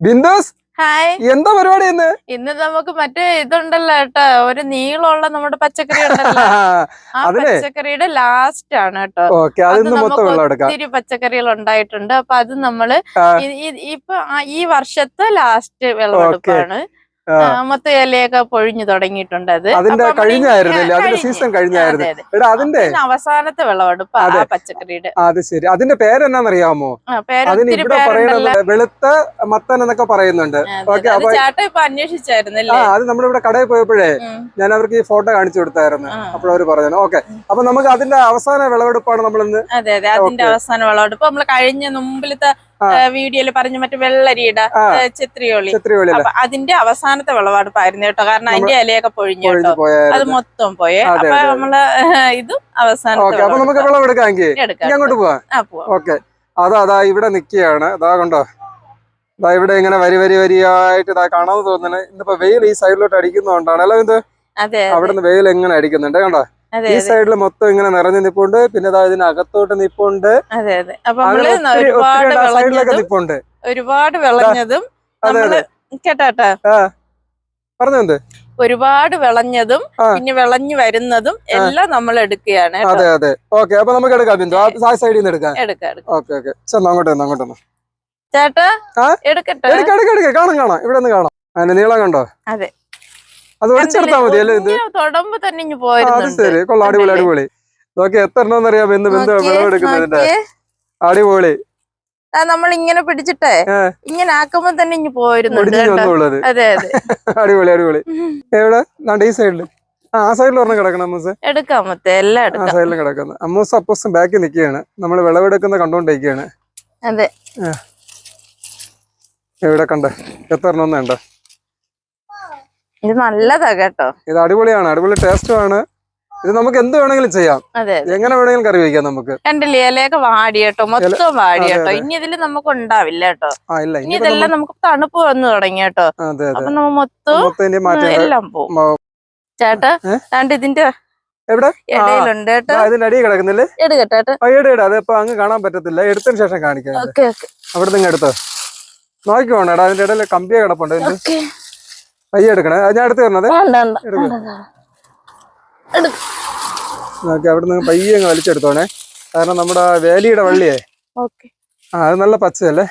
ബിന്ദുസ് hi എന്താ പരിപാടി ഇന്ന്? ഇന്ന് നമുക്ക് മറ്റേ ഇതുണ്ടല്ലോ കേട്ടോ ഒരു നീളമുള്ള നമ്മുടെ പച്ചക്കറി ഉണ്ടല്ലോ. ആ പച്ചക്കറിയുടെ ലാസ്റ്റ് ആണ് കേട്ടോ. ഒത്തിരി പച്ചക്കറികൾ ഉണ്ടായിട്ടുണ്ട്. അപ്പൊ അത് നമ്മൾ ഇപ്പൊ ഈ വർഷത്തെ ലാസ്റ്റ് വിളവെടുപ്പാണ് മൊത്തം ഇലയൊക്കെ പൊഴിഞ്ഞു തുടങ്ങിയിട്ടുണ്ട് അത്. അതിന്റെ കഴിഞ്ഞായിരുന്നില്ലേ? അതിന്റെ സീസൺ കഴിഞ്ഞായിരുന്നു. എടാ അതിന്റെ അവസാനത്തെ വിളവെടുപ്പ് ആ. പച്ചക്കറിയുടെ. അത് ശരി. അതിന്റെ പേരെന്നാന്നറിയാമോ? അതിന് ഇവിടെ പറയുന്നത് വെളുത്ത മത്തൻ എന്നൊക്കെ പറയുന്നുണ്ട്. ഓക്കെ, അപ്പൊ- ഇപ്പൊ ആ അന്വേഷിച്ചായിരുന്നല്ലേ അത് നമ്മളിവിടെ കടയിൽ പോയപ്പോഴേ ഞാൻ അവർക്ക് ഈ ഫോട്ടോ കാണിച്ചു കൊടുത്തായിരുന്നു. അപ്പോൾ അപ്പോഴവര് പറഞ്ഞു. ഓക്കെ അപ്പൊ നമുക്ക് അതിന്റെ അവസാന വിളവെടുപ്പാണ് നമ്മൾ ഇന്ന് അതെ അതെ. അതിന്റെ അവസാന വിളവെടുപ്പ്. നമ്മൾ കഴിഞ്ഞ മുമ്പിലത്തെ. വീഡിയോയിൽ പറഞ്ഞ മറ്റേ വെള്ളരിയുടെ ചിത്രിയോളി. അപ്പൊ അതിന്റെ അവസാനത്തെ വിളവെടുപ്പായിരുന്നു കേട്ടോ. കാരണം അതിന്റെ ഇലയൊക്കെ പൊഴിഞ്ഞു കേട്ടോ. അത് മൊത്തം പോയേ. അപ്പൊ. നമ്മൾ ഇതും അവസാനത്തെ നമുക്ക് അങ്ങോട്ട് പോവാം. ഓക്കെ. അതാ അതാ ഇവിടെ നിക്കുകയാണ് അതാ കണ്ടോ? ഇതാ ഇവിടെ ഇങ്ങനെ വരി വരി വരിയായിട്ട് ഇതാ കാണാതെ തോന്നുന്നത് ഇന്നിപ്പോ വെയിൽ ഈ സൈഡിലോട്ട് അടിക്കുന്നതുകൊണ്ടാണ്. അല്ല ഇത് അവിടെ നിന്ന് വെയിൽ എങ്ങനെ അടിക്കുന്നുണ്ട്? കണ്ടോ? ഈ സൈഡിൽ സൈഡിൽ മൊത്തം ഇങ്ങനെ നിറഞ്ഞു നിപ്പുണ്ട്. പിന്നെ ഇതാ ഇതിനകത്തോട്ട് നിപ്പുണ്ട്. അതെ അതെ. സൈഡിലൊക്കെ നിപ്പുണ്ട്. ഒരുപാട് വിളഞ്ഞതും അതെ കേട്ടാട്ടാ പറഞ്ഞു എന്ത് ഒരുപാട് വിളഞ്ഞതും. പിന്നെ വിളഞ്ഞു വരുന്നതും എല്ലാം നമ്മൾ എടുക്കുകയാണ് അതെ അതെ. ഓക്കെ അപ്പൊ നമുക്ക് എടുക്കാം ബിന്ദു. ആ സൈഡിൽ നിന്ന് എടുക്കാം. Okay okay. ചെന്ന് അങ്ങോട്ട് അങ്ങോട്ട് ചേട്ടാ? എടുക്കട്ടെ? എടുക്ക എടുക്ക എടുക്ക. കാണാം കാണാം. ഇവിടെ നിന്ന് കാണാം. അതിന്റെ നീളം കണ്ടോ? അതെ. അത് ഒടിച്ചെടുത്താ മതി അല്ലേ ഇത്? തൊടുമ്പോ തന്നെ ഇങ്ങ് അത് ശരി. കൊള്ളാം അടിപൊളി? അടിപൊളി. നോക്കി എത്ര എണ്ണം അറിയാം എന്ന് ബന്ധു വിളവെടുക്കുന്നതിന്റെ അടിപൊളി. നമ്മൾ ഇങ്ങനെ പിടിച്ചിട്ടേ ഇങ്ങനെ ആക്കുമ്പോ തന്നെ ഇങ്ങ് പോയിരുന്നുള്ളത് അതെ. അതെ അടിപൊളി അടിപൊളി. എവിടെ? ദാണ്ട് ഈ സൈഡിൽ ആ സൈഡിൽ ഒരെണ്ണം കിടക്കണം അമ്മൂസ്. എടുക്കാം മൊത്തം എല്ലാം ആ സൈഡിലും സൈഡിൽ കിടക്കുന്നത് അമ്മൂസ് അപ്പൂസും ബാക്കിൽ നിൽക്കുകയാണ് നമ്മൾ വിളവെടുക്കുന്ന കണ്ടോണ്ടിരിക്കുകയാണ്. അതെ. എവിടെ കണ്ട? എത്ര എണ്ണം ഒന്നുണ്ട് ഇത് നല്ലതാ കേട്ടോ. ഇത് അടിപൊളിയാണ് അടിപൊളി ടേസ്റ്റും ആണ്. ഇത് നമുക്ക് എന്ത് വേണമെങ്കിലും ചെയ്യാം. അതെ എങ്ങനെ വേണമെങ്കിലും കറി വയ്ക്കാം നമുക്ക്. കണ്ടില്ലേ ഇലയൊക്കെ വാടി കേട്ടോ മൊത്തം വാടി അതെ, ഇനി ഇതിൽ നമുക്ക് ഉണ്ടാവില്ല കേട്ടോ ഇനി ഇതെല്ലാം നമുക്ക് തണുപ്പ് വന്നു തുടങ്ങി കേട്ടോ. അപ്പൊ നമ്മ മൊത്തം എല്ലാം പോവും. ചേട്ടാ? താണ്ട് ഇതിന്റെ ഇടയിലുണ്ട് കേട്ടോ. ഇതിന്റെ അടിയിൽ കിടക്കുന്നില്ലേ? എടുക്കട്ടെ കേട്ടോ ആ ഇട ഇട. അതിപ്പോ അങ്ങ് കാണാൻ പറ്റത്തില്ല. എടുത്തതിന് ശേഷം കാണിക്കാം. ഇത്. Okay okay. അവിടെ നിന്ന് എടുത്തോ. നോക്കി എടാ അതിന്റെ ഇടയിൽ കമ്പിയ കിടപ്പുണ്ട്. ഓക്കെ എടുക്കണേ. ഞാൻ എടുത്ത് തരണത്. അവിടെ നിന്ന് പയ്യെ അങ്ങ് വലിച്ചെടുത്തോണേ. കാരണം നമ്മുടെ വേലിയുടെ വള്ളിയേ. ആ അത് നല്ല പച്ചയല്ലേ?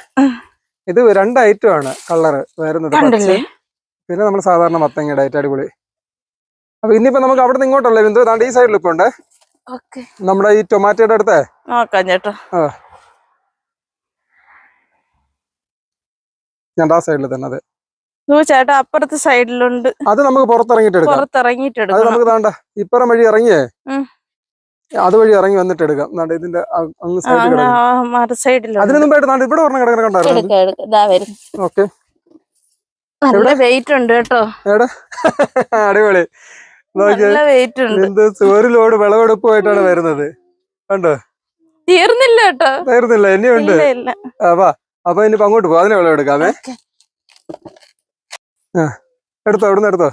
ഇത് രണ്ട് ഐറ്റം ആണ് കളറ് വരുന്നത്. പച്ച. പിന്നെ നമ്മൾ സാധാരണ മത്തങ്ങയുടെ ഐറ്റം അടിപൊളി. അപ്പൊ ഇനിയിപ്പോ നമുക്ക് അവിടെ നിന്ന് ഇങ്ങോട്ടല്ലേ ബിന്ദു ദാണ്ട് ഈ സൈഡിൽ ഇപ്പൊ ഉണ്ട്. നമ്മുടെ ഈ ടൊമാറ്റോയുടെ അടുത്തേ? ആ ഞാൻ ആ സൈഡിൽ തന്നെ അതെ ചേട്ടാ അപ്പുറത്തെ സൈഡിലുണ്ട്. അത് നമുക്ക് പുറത്തിറങ്ങിട്ട് എടുക്കാം പുറത്തിറങ്ങിയിട്ട് അത് നമുക്ക് താണ്ട ഇപ്പുറം വഴി ഇറങ്ങിയേ? അതുവഴി അത് വഴി ഇറങ്ങി വന്നിട്ട് എടുക്കാം. ഇതിന്റെ അതിന് മുമ്പായിട്ട് ഇവിടെ ഒരെണ്ണം കിടക്കണം കണ്ടായിരുന്നു. ഓക്കെ. നല്ല വെയിറ്റ് ഉണ്ട് കേട്ടോ. എടാ അടിപൊളി. നോക്കിയേ നല്ല വെയിറ്റ് ഉണ്ട്. എന്ത് ചോറിലോട് ലോഡ് വിളവെടുപ്പുമായിട്ടാണ് വരുന്നത്. കണ്ടോ? തീർന്നില്ല കേട്ടോ. തീർന്നില്ല ഇനിയുണ്ട്. ഇല്ല ഇല്ല. അപ്പാ അപ്പൊ ഇനി അങ്ങോട്ട് പോകും അതിനെ വിളവെടുക്കാമേ. ഓക്കെ. എടുത്തോ ഇവിടുന്ന് എടുത്തോ?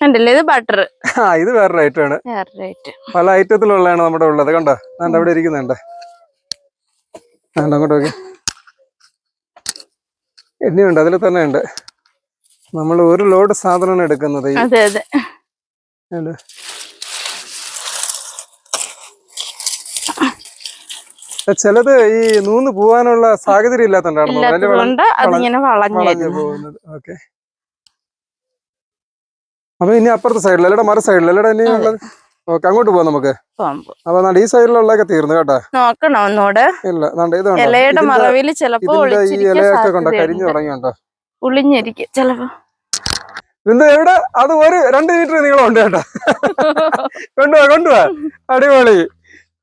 കണ്ടില്ലേ ഇത് ബട്ടർ ആ ഇത് വേറൊരു ഐറ്റം ആണ്. പല ഐറ്റത്തിലുള്ളതാണ് നമ്മുടെ ഉള്ളത് കണ്ടോ? ദാണ്ട് അവിടെ ഇരിക്കുന്നുണ്ട്. അങ്ങോട്ട് നോക്കി. എണ്ണയുണ്ട് അതിൽ തന്നെ ഉണ്ട്. നമ്മൾ ഒരു ലോഡ് സാധനമാണ് എടുക്കുന്നത് അതെ അതെ. ചിലത് ഈ നൂന്ന് പോവാനുള്ള സാഹചര്യം ഇല്ലാത്തതുകൊണ്ടാണ് ഓക്കെ. അപ്പൊ ഇനി അപ്പുറത്തെ സൈഡിൽ അല്ലടെ മറു സൈഡിൽ അല്ലടെ ഇനി ഓക്കെ അങ്ങോട്ട് പോവാം നമുക്ക്. അപ്പൊ നാട് ഈ സൈഡിലുള്ളതൊക്കെ തീർന്നു കേട്ടോ. നോക്കണം ഒന്നൂടെ? ഇല്ല നാണ്ട് ഇത് കണ്ടോ? ഇലയുടെ ഇതിന്റെ- ചിലപ്പോ ഇതിന്റെ ഈ ഒളിച്ചിരിക്കാൻ ഇലയൊക്കെ കണ്ടോ കരിഞ്ഞു സാധ്യതയുണ്ട് തുടങ്ങിയുണ്ടോ? ഉളിഞ്ഞിരിക്കും ചിലപ്പോ. ഇതിന്റെ എവിടെ? അത് ഒരു രണ്ട് മീറ്റർ നീളം ഉണ്ട് കേട്ടോ. കൊണ്ടുപോവാ കൊണ്ടുപോവാ അടിപൊളി.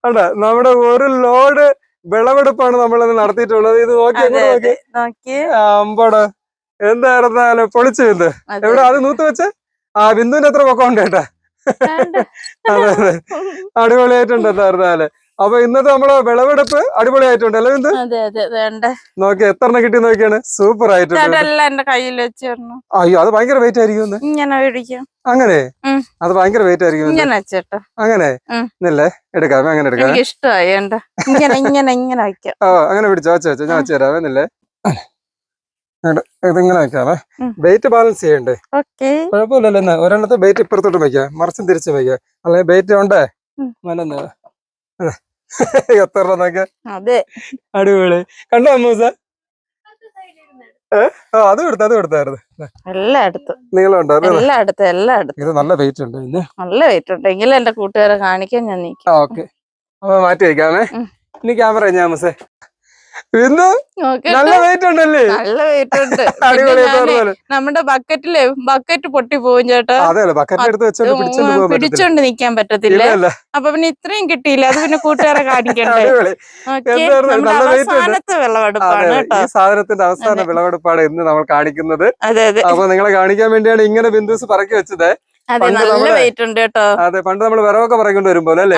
കണ്ടോ നമ്മുടെ ഒരു ലോഡ് വിളവെടുപ്പാണ് നമ്മൾ നടത്തിയിട്ടുള്ളത്. ഇത് നോക്കി നോക്കി അമ്പട. എന്തായിരുന്നാലും പൊളിച്ചു ബിന്ദു എവിടെ അത് നൂത്ത് വെച്ച്? ആ ബിന്ദുവിന്റെ എത്ര പൊക്കം ഉണ്ട് കേട്ടാ അതെ അതെ. അടിപൊളിയായിട്ടുണ്ട് എന്തായിരുന്നാൽ. അപ്പൊ ഇന്നത്തെ നമ്മളെ വിളവെടുപ്പ് അടിപൊളിയായിട്ടുണ്ട് അല്ലേ വേണ്ട. നോക്കി എത്ര എണ്ണം കിട്ടി നോക്കിയാണ്? സൂപ്പർ ആയിട്ടുണ്ട്. എന്റെ കയ്യിൽ വെച്ച് തരണം. അയ്യോ അത് ഭയങ്കര വെയിറ്റ് ആയിരിക്കും ഇങ്ങനെ അങ്ങനെ? അത് ഭയങ്കര വെയിറ്റ് ആയിരിക്കും. ഇങ്ങനെ അങ്ങനെ. ഇന്നല്ലേ? എടുക്കാം അങ്ങനെ എടുക്കാം. ഇഷ്ടമായി ഇങ്ങനെ ഇങ്ങനെ ആ അങ്ങനെ പിടിച്ചോ വെച്ചോ വെച്ചോ ഞാൻ വെച്ച് തരാം എന്നില്ലേ? ഇതിങ്ങനെ വെക്കാമേ ഉം. വെയിറ്റ് ബാലൻസ് ചെയ്യണ്ടേ? കുഴപ്പമില്ലല്ലോ എന്നാ ഒരെണ്ണത്തെ ബേറ്റ് ഇപ്പുറത്തോട്ട് വെക്കാം. മറിച്ചും തിരിച്ചും വെക്കാം. അല്ലെങ്കിൽ ബേറ്റ് ഉണ്ടേ? ഉം. എത്ര അതെ. അടിപൊളി. കണ്ടോ അമ്മൂസ? ഏ? ആ അത് കൊടുത്ത അത് കൊടുത്തായിരുന്നു. എല്ലായിടത്തും. നീളം ഉണ്ടായിരുന്നു എല്ലായിടത്തും എടുത്തു ഇത് നല്ല വെയിറ്റ് ഉണ്ട് ഇന്ന് നല്ല വെയിറ്റ് ഉണ്ട്. എങ്കിലും എന്റെ കൂട്ടുകാരെ കാണിക്കാൻ ഞാൻ നീക്കാം ആ ഓക്കെ. അപ്പൊ മാറ്റി വെക്കാമേ. ഉം. ഇനി ക്യാമറ ഞാൻ അമ്മസേ? ഇന്ന് നല്ല വെയിറ്റ് ഉണ്ടല്ലേ? നല്ല വെയിറ്റ് ഉണ്ട്. നമ്മുടെ ബക്കറ്റിൽ ബക്കറ്റ് പൊട്ടി പോകും ചേട്ടാ. പിടിച്ചോണ്ട് നിക്കാൻ പറ്റത്തില്ല? അപ്പൊ പിന്നെ ഇത്രയും കിട്ടിയില്ല? അത് പിന്നെ കൂട്ടുകാരെ കാണിക്കണ്ടേ. അവസാനത്തെ വിളവെടുപ്പാണ് ഈ സാധനത്തിന്റെ അവസാന. വിളവെടുപ്പാണ് ഇന്ന് നമ്മൾ കാണിക്കുന്നത്. അതെ അതെ. അപ്പൊ നിങ്ങളെ കാണിക്കാൻ വേണ്ടിയാണ് ഇങ്ങനെ ബിന്ദുസ് പറക്കി വെച്ചത്. അതെ പണ്ട് നമ്മൾ വിറവൊക്കെ പറയേണ്ടി വരുമ്പോൾ അല്ലേ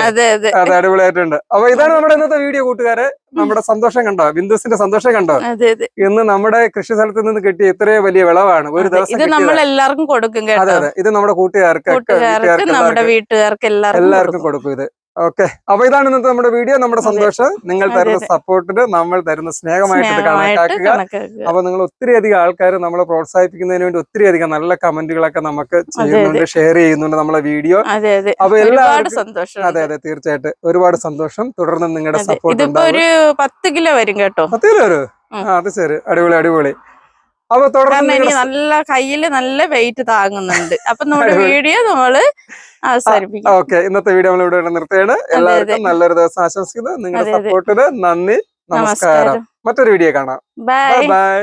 അതെ അടിപൊളിയായിട്ടുണ്ട്. അപ്പൊ ഇതാണ് നമ്മുടെ ഇന്നത്തെ വീഡിയോ കൂട്ടുകാരെ. നമ്മുടെ സന്തോഷം കണ്ടോ? ബിന്ദുസിന്റെ സന്തോഷം കണ്ടോ? ഇന്ന് നമ്മുടെ കൃഷി സ്ഥലത്ത് നിന്ന് കിട്ടിയ ഇത്രയും വലിയ വിളവാണ്. ഒരു ദിവസം ഇത് നമ്മൾ എല്ലാവർക്കും കൊടുക്കും അതെ അതെ. ഇത് നമ്മുടെ കൂട്ടുകാർക്ക് വീട്ടുകാർക്ക് നമ്മുടെ എല്ലാവർക്കും. കൊടുക്കും ഇത്. ഓക്കെ. അപ്പൊ ഇതാണ് ഇന്നത്തെ നമ്മുടെ വീഡിയോ. നമ്മുടെ സന്തോഷം. നിങ്ങൾ തരുന്ന. സപ്പോർട്ടിന് നമ്മൾ തരുന്ന സ്നേഹമായിട്ട് ഇത് കണക്കാക്കുക. അപ്പൊ നിങ്ങൾ ഒത്തിരി അധികം ആൾക്കാർ നമ്മളെ പ്രോത്സാഹിപ്പിക്കുന്നതിന് വേണ്ടി ഒത്തിരി അധികം നല്ല കമന്റുകളൊക്കെ നമുക്ക് ചെയ്യുന്നുണ്ട് ഷെയർ ചെയ്യുന്നുണ്ട് നമ്മളെ വീഡിയോ. അപ്പൊ സന്തോഷം. അതെ അതെ തീർച്ചയായിട്ടും. ഒരുപാട് സന്തോഷം. തുടർന്ന് നിങ്ങളുടെ സപ്പോർട്ട് ഒരു പത്ത് കിലോ വരും കേട്ടോ. പത്ത് കിലോ വരും? ആ അത് ശരി. അടിപൊളി അടിപൊളി. അപ്പൊ തുടർന്ന് കാരണം എനിക്ക് നല്ല കയ്യിൽ നല്ല വെയിറ്റ് താങ്ങുന്നുണ്ട്. അപ്പൊ നമ്മുടെ വീഡിയോ നമ്മൾ അവസാനിപ്പിക്കും. ഓക്കെ. ഇന്നത്തെ വീഡിയോ നമ്മൾ ഇവിടെ നിർത്തുകയാണ്. എല്ലാവർക്കും നല്ലൊരു ദിവസം ആശംസിക്കുന്നു. നിങ്ങളുടെ. സപ്പോർട്ടിന് നന്ദി. നമസ്കാരം. മറ്റൊരു വീഡിയോ കാണാം. Bye bye